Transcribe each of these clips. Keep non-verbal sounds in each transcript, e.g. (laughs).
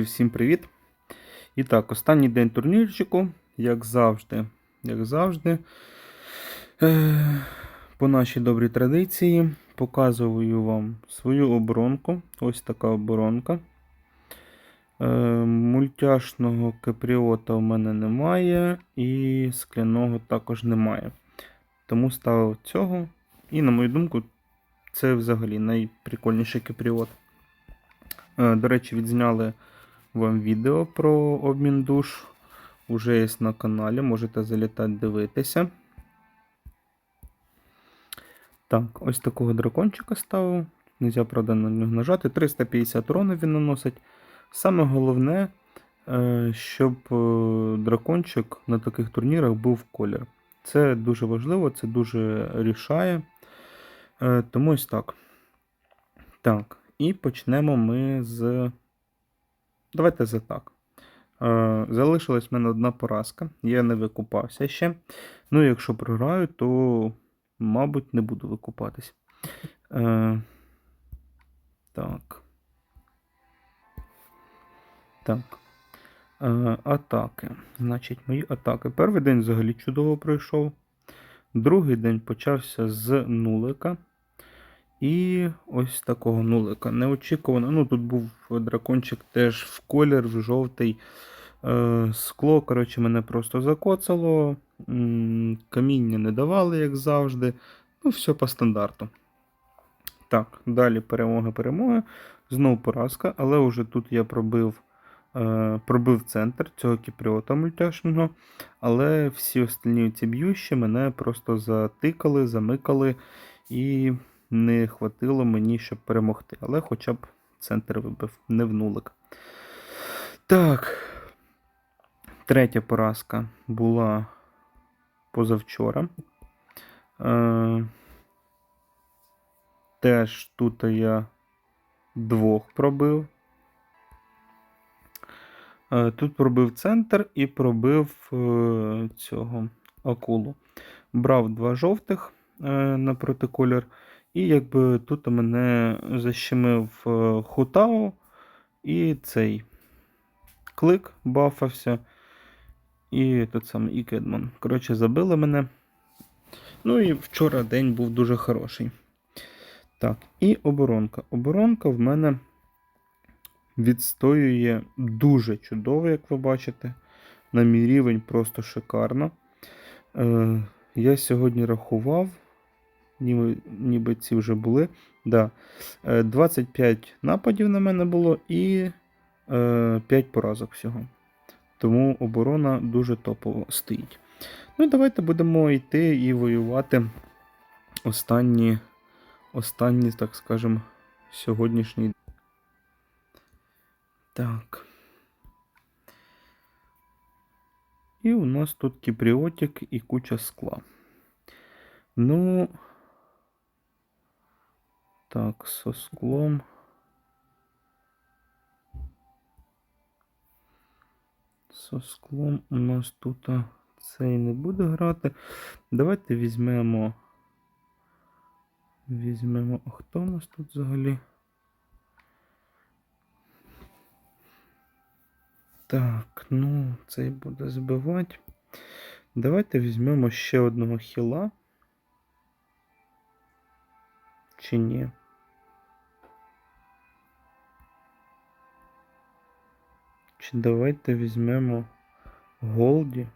Друзі, всім привіт! І так, останній день турнірчику, як завжди, як завжди, по нашій добрій традиції, показую вам свою оборонку. Ось така оборонка. Е, Мультяшного капріота в мене немає, і скляного також немає. Тому ставив цього. І, на мою думку, це взагалі найприкольніший капріот. Е, До речі, відзняли вам відео про обмін душ. Уже є на каналі, можете залітати дивитися. Так, ось такого дракончика ставив. Нельзя, правда, на нього нажати. 350 урону він наносить. Саме головне, е, щоб е, дракончик на таких турнірах був в колір. Це дуже важливо, це дуже рішає. Е, Тому ось так. Так, і почнемо ми з. Давайте за так. Е, Залишилась в мене одна поразка. Я не викупався ще. Ну, якщо програю, то, мабуть, не буду викупатись. Е, Так. Так. Е, Атаки. Значить, мої атаки. Перший день взагалі чудово пройшов. Другий день почався з нулика. І ось такого нулика. Неочікувано. Ну, тут був дракончик теж в колір, в жовтий. Е, Скло, коротше, мене просто закоцало. Каміння не давали, як завжди. Ну, все по стандарту. Так, далі перемога, перемога. Знову поразка, але вже тут я пробив, е, пробив центр цього кіпріота мультяшного. Але всі остальні ці б'ющі мене просто затикали, замикали і не хватило мені, щоб перемогти. Але хоча б центр вибив, не в нулик. Так. Третя поразка була позавчора. Е, теж тут я двох пробив. Е, тут пробив центр і пробив е, цього акулу. Брав два жовтих е, на протиколір. І якби тут мене защемив е, Хутао і цей клик бафався. І тут саме і Кедман. Коротше, забили мене. Ну і вчора день був дуже хороший. Так, і оборонка. Оборонка в мене відстоює дуже чудово, як ви бачите. На мій рівень просто шикарно. Е, Я сьогодні рахував, ніби, ніби ці вже були. Да. Е, 25 нападів на мене було і е, 5 поразок всього. Тому оборона дуже топово стоїть. Ну і давайте будемо йти і воювати останні, останні так скажемо, сьогоднішній. Так. І у нас тут кіпріотик і куча скла. Ну. Так, со склом. Со склом у нас тут цей не буде грати. Давайте візьмемо. Візьмемо. А хто у нас тут взагалі? Так, ну, цей буде збивати. Давайте візьмемо ще одного хіла. Чи ні? Чи давайте візьмемо Голді.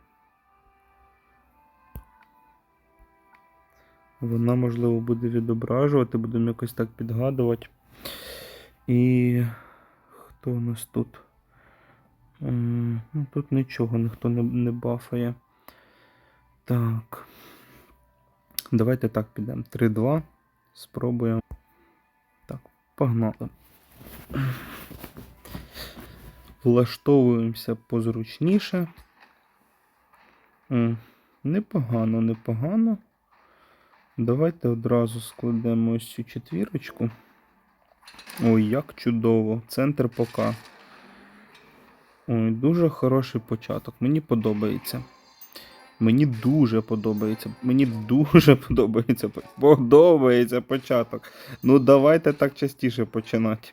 Вона, можливо, буде відображувати, будемо якось так підгадувати. І хто у нас тут? Ну, тут нічого ніхто не, не бафає. Так. Давайте так підемо. 3-2. Спробуємо. Так, погнали. Влаштовуємося позручніше. Непогано, непогано. Давайте одразу складемо ось цю четвірочку. Ой, як чудово. Центр ПК. Ой, дуже хороший початок. Мені подобається. Мені дуже подобається. Мені дуже (laughs) подобається. Подобається початок. Ну, давайте так частіше починати.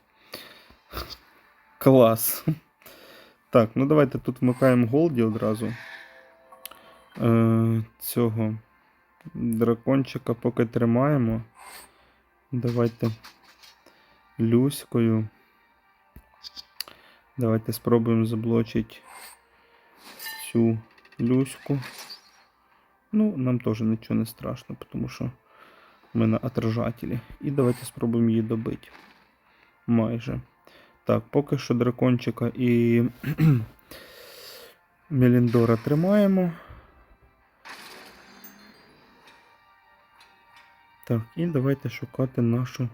Клас. Так, ну давайте тут вмикаємо Голді одразу. Е, цього дракончика поки тримаємо. Давайте Люською. Давайте спробуємо заблочити цю Люську. Ну, нам теж нічого не страшно, тому що ми на отражателі. І давайте спробуємо її добити. Майже. Так, поки що дракончика і (clears throat) Меліндора тримаємо. Так, і давайте шукати нашу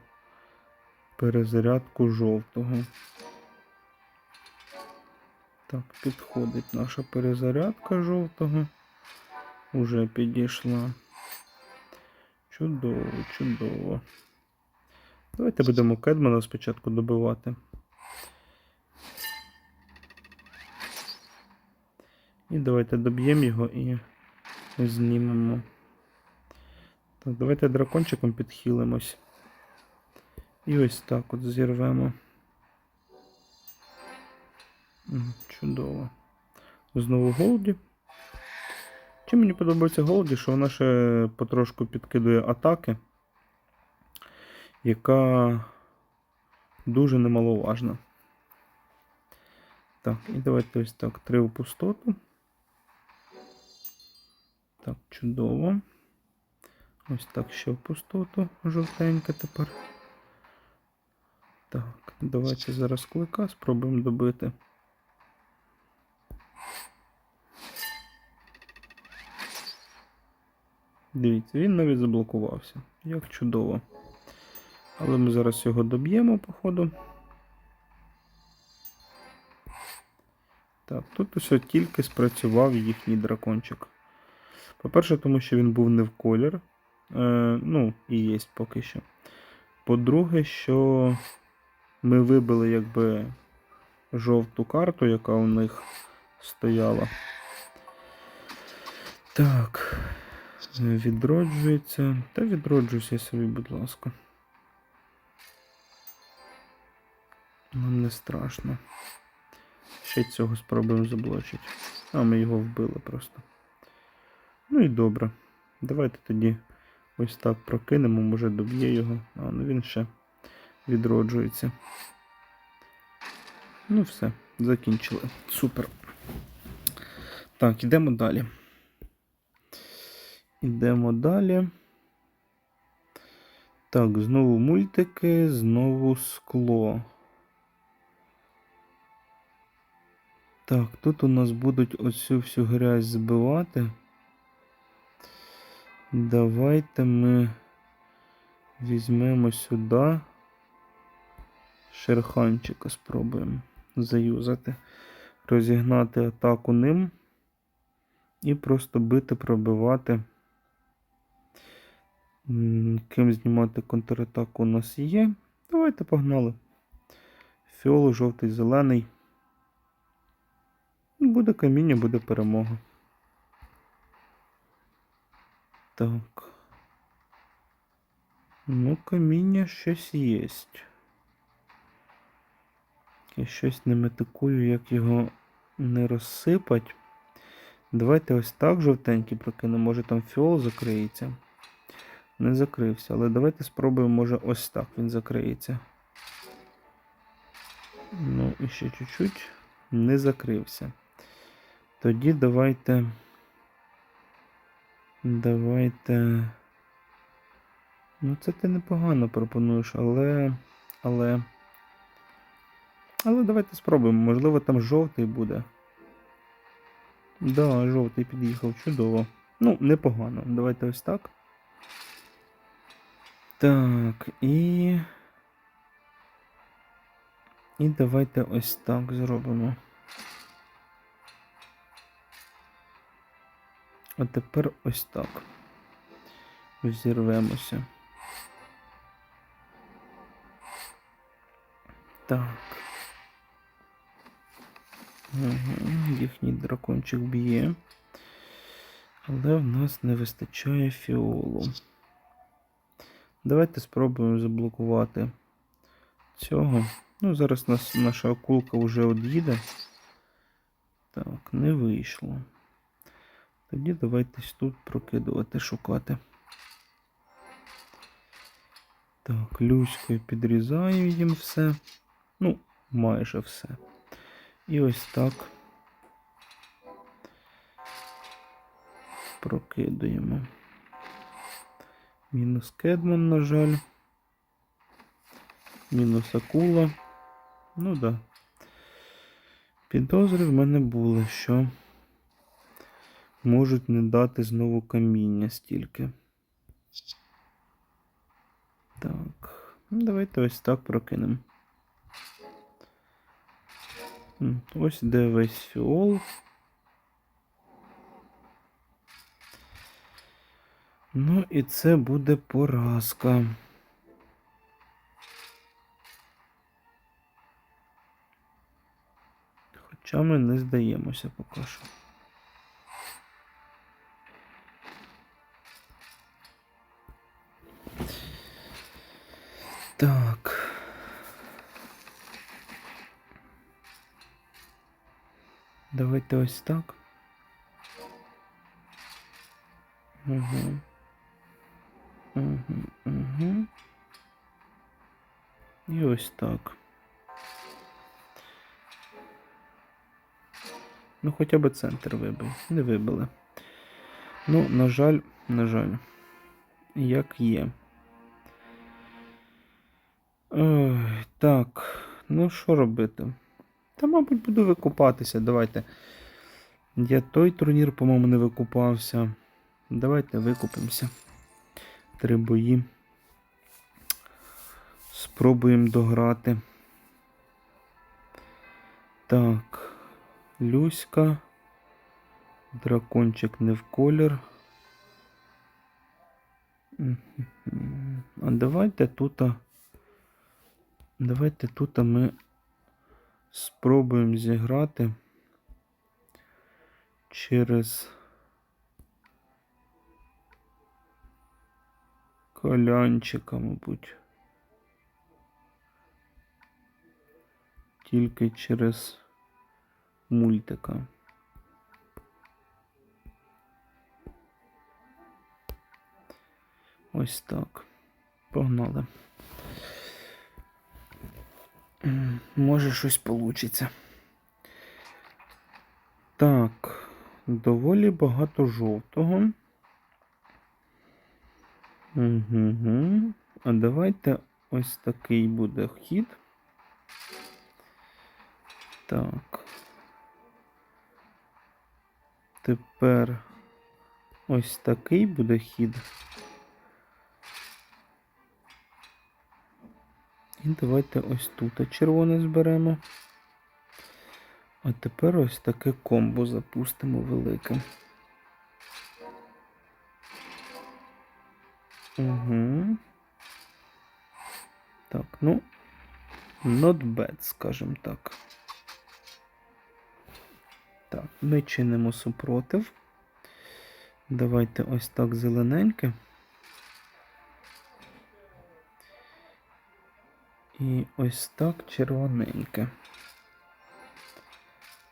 перезарядку жовтого. Так, підходить наша перезарядка жовтого. Уже підійшла. Чудово, чудово. Давайте будемо Кедмана спочатку добивати. І давайте доб'ємо його і знімемо. Так, давайте дракончиком підхилимось. І ось так от зірвемо. Чудово. Знову голді. Чим мені подобається голді, що вона ще потрошку підкидує атаки, яка дуже немаловажна. Так, і давайте ось так три у пустоту. Так, чудово. Ось так ще в пустоту жовтенька тепер. Так, давайте зараз клика спробуємо добити. Дивіться, він навіть заблокувався. Як чудово. Але ми зараз його доб'ємо, походу. Так, тут усе тільки спрацював їхній дракончик. По-перше, тому що він був не в колір. Е, ну, і є поки що. По-друге, що ми вибили якби жовту карту, яка у них стояла. Так. Відроджується. Та відроджуйся собі, будь ласка. Нам не страшно. Ще цього спробуємо заблочити. А, ми його вбили просто. Ну і добре. Давайте тоді ось так прокинемо, може доб'є його. А, ну він ще відроджується. Ну все, закінчили. Супер. Так, ідемо далі. Ідемо далі. Так, знову мультики, знову скло. Так, тут у нас будуть оцю всю грязь збивати. Давайте ми візьмемо сюди шерханчика, спробуємо заюзати, розігнати атаку ним і просто бити, пробивати. Ким знімати контратаку у нас є. Давайте погнали. Фіол, жовтий, зелений. Буде каміння, буде перемога. Так. Ну, каміння щось є. Я щось не метикую, як його не розсипать. Давайте ось так жовтенький прокинемо. Може там фіол закриється. Не закрився, але давайте спробуємо, може ось так він закриється. Ну, і ще чуть-чуть не закрився. Тоді давайте. Давайте. Ну, це ти непогано пропонуєш, але. Але. Але давайте спробуємо. Можливо, там жовтий буде. Да, жовтий під'їхав чудово. Ну, непогано. Давайте ось так. Так, і. І давайте ось так зробимо. А тепер ось так. Взірвемося. Так. Угу. Їхній дракончик б'є. Але в нас не вистачає фіолу. Давайте спробуємо заблокувати цього. Ну, зараз нас, наша акулка вже од'їде. Так, не вийшло. Тоді давайте тут прокидувати, шукати. Так, Люською підрізаю їм все. Ну, майже все. І ось так. Прокидуємо. Мінус кедман, на жаль. Мінус акула. Ну да. Підозри в мене були, що можуть не дати знову каміння стільки. Так. Ну, давайте ось так прокинемо. Ось де весь фіол. Ну і це буде поразка. Хоча ми не здаємося поки що. Так. Давайте ось так. Угу. Угу, угу. І ось так. Ну, хоча б центр вибив. Не вибили. Ну, на жаль, на жаль, як є. Ой, так, ну що робити? Та, мабуть, буду викупатися. Давайте. Я той турнір, по-моєму, не викупався. Давайте викупимося. Три бої. Спробуємо дограти. Так. Люська. Дракончик не в колір. А давайте тут. а, Давайте тут ми спробуємо зіграти через колянчика, мабуть. Тільки через мультика. Ось так. Погнали. Може щось получиться. Так, доволі багато жовтого. Угу. А давайте ось такий буде хід. Так. Тепер ось такий буде хід. І давайте ось тут червоне зберемо. А тепер ось таке комбо запустимо велике. Угу. Так, ну, not bad, скажімо так. Так, ми чинимо супротив. Давайте ось так зелененьке. І ось так червоненьке.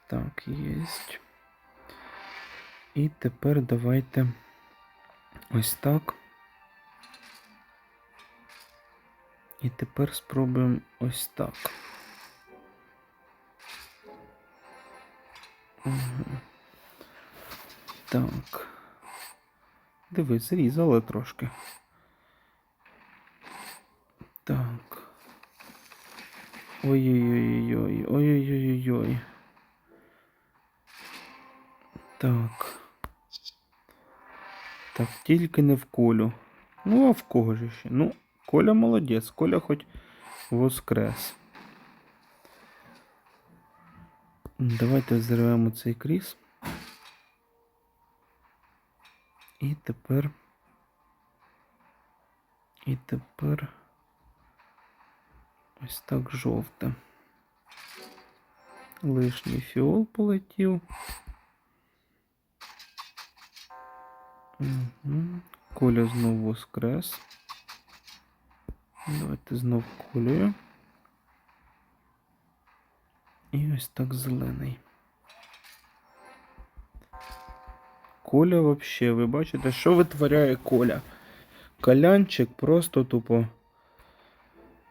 Так, єсть. І тепер давайте ось так. І тепер спробуємо ось так. Так. Дивись, зрізали трошки. Так. Ой-ой-ой-ой, ой-ой-ой-ой. Так. Так, тільки не в колю. Ну, а в кого ж ще? Ну, Коля молодець, Коля хоч воскрес. Давайте зривемо цей кріс. І тепер. І тепер. Ось так жовте. Лишній фіол полетів. Угу. Коля знову воскрес. Давайте знов колею. І ось так зелений. Коля вообще, ви бачите, що витворяє Коля? Колянчик просто тупо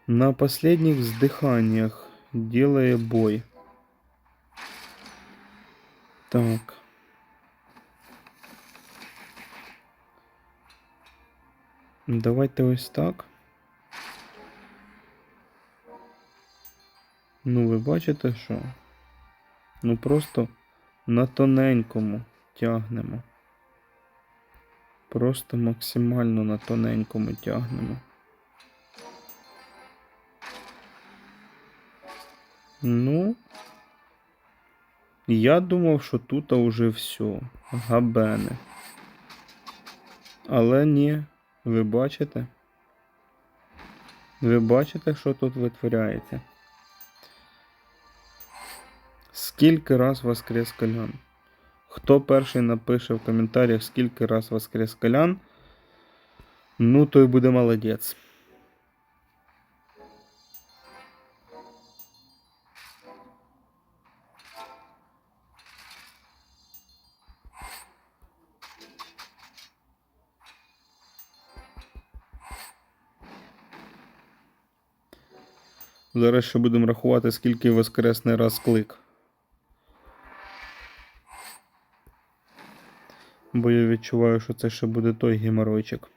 на последних вздыханиях делає бой. Так. Давайте ось так. Ну, ви бачите, що? Ну просто на тоненькому тягнемо. Просто максимально на тоненькому тягнемо. Ну, я думав, що тут уже все. Габене. Але ні, ви бачите? Ви бачите, що тут витворяється? Скільки раз воскрес Колян? Хто перший напише в коментарях, скільки раз воскрес Колян, ну той буде молодець. Зараз ще будемо рахувати, скільки воскресний раз клик. Бо я відчуваю, що це ще буде той геморойчик.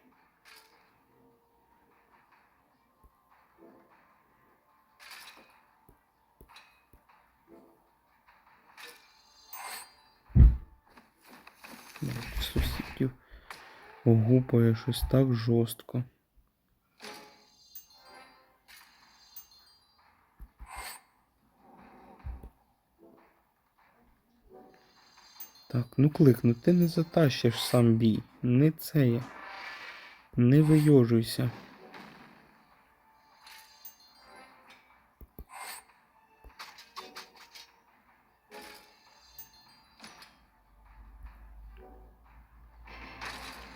Блядь, Сусідів гупає щось так жорстко. Так, ну кликну, ти не затащиш сам бій. Не це я. Не вийожуйся.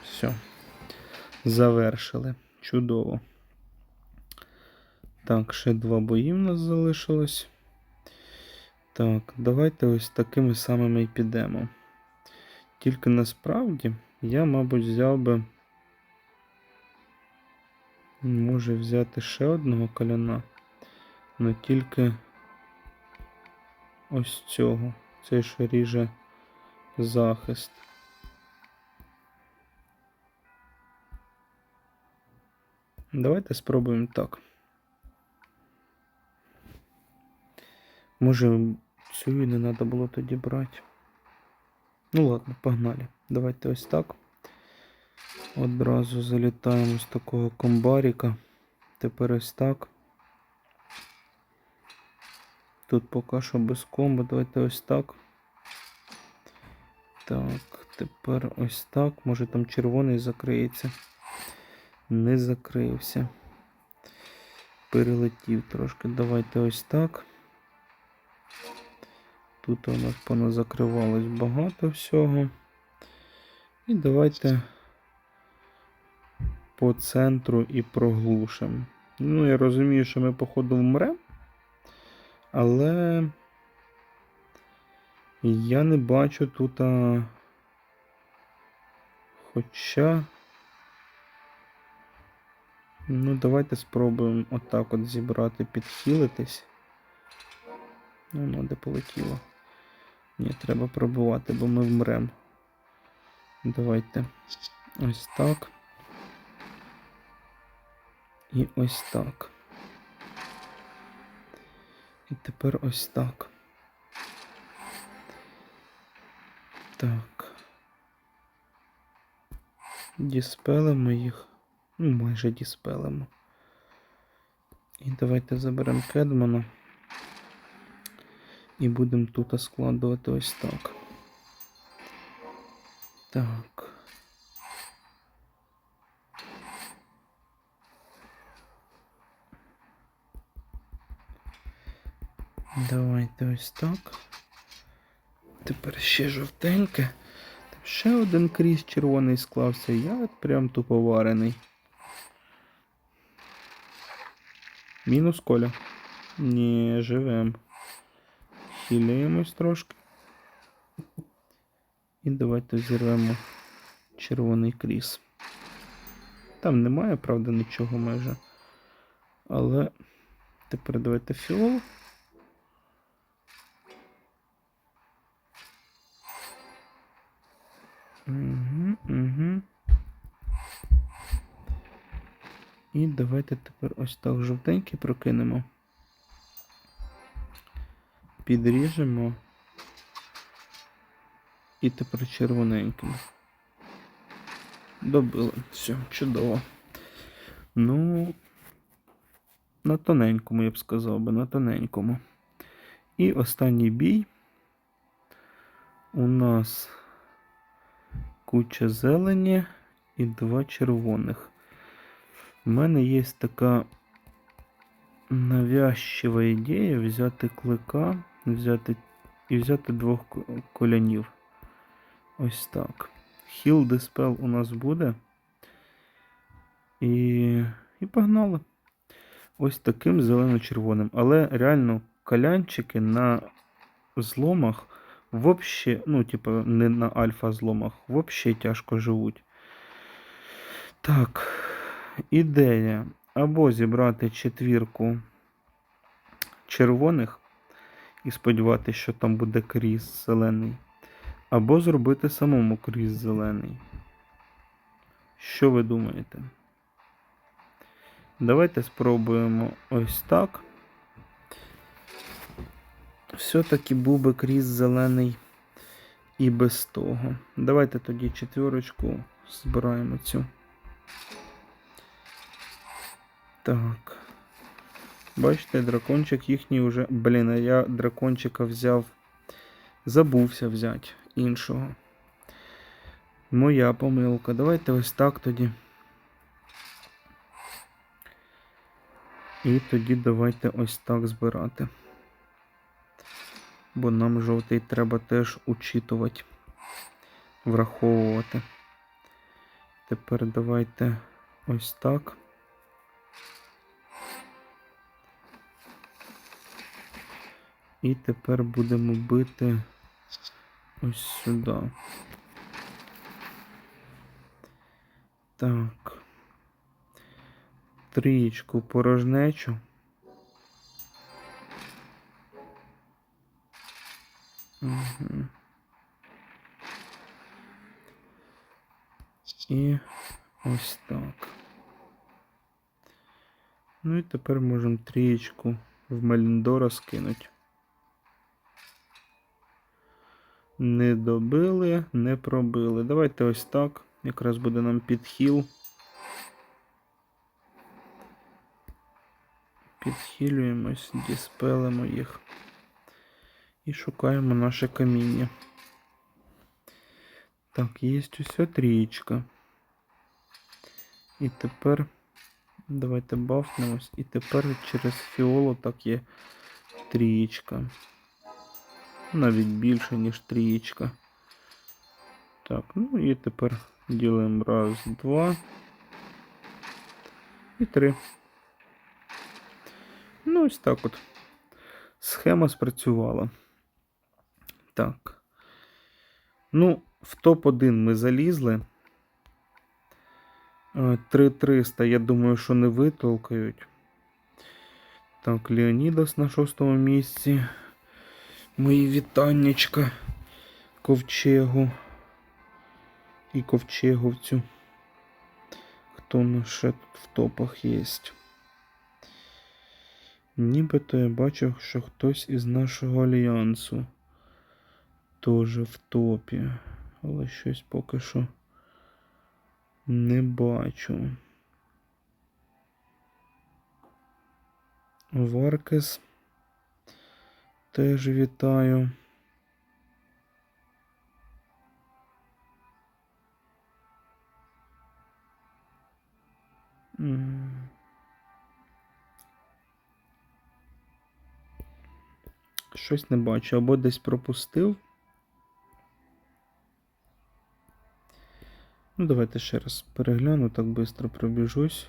Все. Завершили. Чудово. Так, ще два бої в нас залишилось. Так, давайте ось такими самими і підемо. Тільки насправді я, мабуть, взяв би. Може взяти ще одного коляна. але тільки ось цього. Цей що ріже захист. Давайте спробуємо так. Може, цю і не треба було тоді брати. Ну ладно, погнали. Давайте ось так. Одразу залітаємо з такого комбаріка. Тепер ось так. Тут поки що без комбо. Давайте ось так. Так, тепер ось так. Може там червоний закриється. Не закрився. Перелетів трошки. Давайте ось так. Тут у нас поназакривалось багато всього. І давайте по центру і проглушимо. Ну, я розумію, що ми, походу, вмремо, але я не бачу тут. А... Хоча. Ну, давайте спробуємо отак от зібрати, підхилитись. Ну, ну, де полетіло. Ні, треба пробувати, бо ми вмрем. Давайте ось так. І ось так. І тепер ось так. Так. Діспелимо їх. Ну, майже діспелимо. І давайте заберемо Кедмана. І будемо тут складувати ось так. Так. Давайте ось так. Тепер ще жовтеньке. Ще один крізь червоний склався. Я прям тупо варений. Мінус коля. Ні, живем. Хіляємось трошки. І давайте зірвемо червоний кріс. Там немає, правда, нічого майже. Але тепер давайте фіол. Угу, угу. І давайте тепер ось так жовтенький прокинемо. Підріжемо. І тепер червоненьким. Добили. Все, чудово. Ну, на тоненькому, я б сказав би, на тоненькому. І останній бій. У нас куча зелені і два червоних. У мене є така навязчива ідея взяти клика, взяти і взяти двох колянів. Ось так. Хіл диспел у нас буде. І, і погнали. Ось таким зелено-червоним. Але реально калянчики на зломах вообще, ну, типа, не на альфа-зломах, вообще тяжко живуть. Так, ідея. Або зібрати четвірку червоних і сподіватися, що там буде кріс зелений. Або зробити самому кріс зелений. Що ви думаєте? Давайте спробуємо ось так. Все-таки був би кріс зелений і без того. Давайте тоді четверочку збираємо цю. Так. Бачите, дракончик їхній уже. Блін, а я дракончика взяв. Забувся взяти іншого. Моя помилка. Давайте ось так тоді. І тоді давайте ось так збирати. Бо нам жовтий треба теж учитувати, враховувати. Тепер давайте ось так. І тепер будемо бити ось сюди. Так. Трієчку порожнечу. Угу. І ось так. Ну і тепер можемо трієчку в Меліндора скинути. Не добили, не пробили. Давайте ось так. Якраз буде нам підхіл. Підхилюємось, діспелимо їх. І шукаємо наше каміння. Так, є усе трієчка. І тепер давайте бафнемось. І тепер через фіолу так є трієчка. Навіть більше, ніж трієчка. Так, ну і тепер ділимо раз, два і три. Ну, ось так от. Схема спрацювала. Так. Ну, в топ-1 ми залізли. Е, 3300, я думаю, що не витолкають. Так, Леонідас на шостому місці. Мої вітаннячка ковчегу і ковчеговцю. Хто у ще тут в топах є? Нібито я бачив, що хтось із нашого альянсу теж в топі. Але щось поки що не бачу. Варкес теж вітаю. Щось не бачу, або десь пропустив. Ну, давайте ще раз перегляну, так швидко пробіжусь.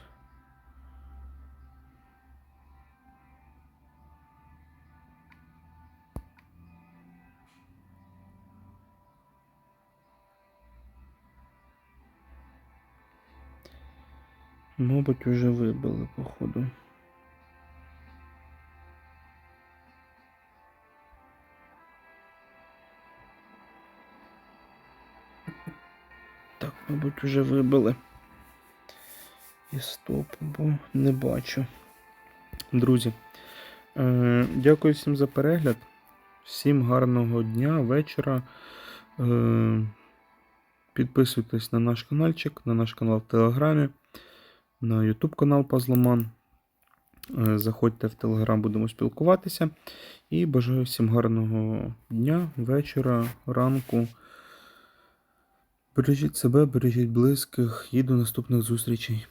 Мабуть, уже вибили, походу. Так, мабуть, уже вибили. І стоп, бо не бачу. Друзі, е, дякую всім за перегляд. Всім гарного дня, вечора. Е, підписуйтесь на наш каналчик, на наш канал в Телеграмі, на YouTube канал Пазломан. Е, Заходьте в Телеграм, будемо спілкуватися. І бажаю всім гарного дня, вечора, ранку. Бережіть себе, бережіть близьких і до наступних зустрічей.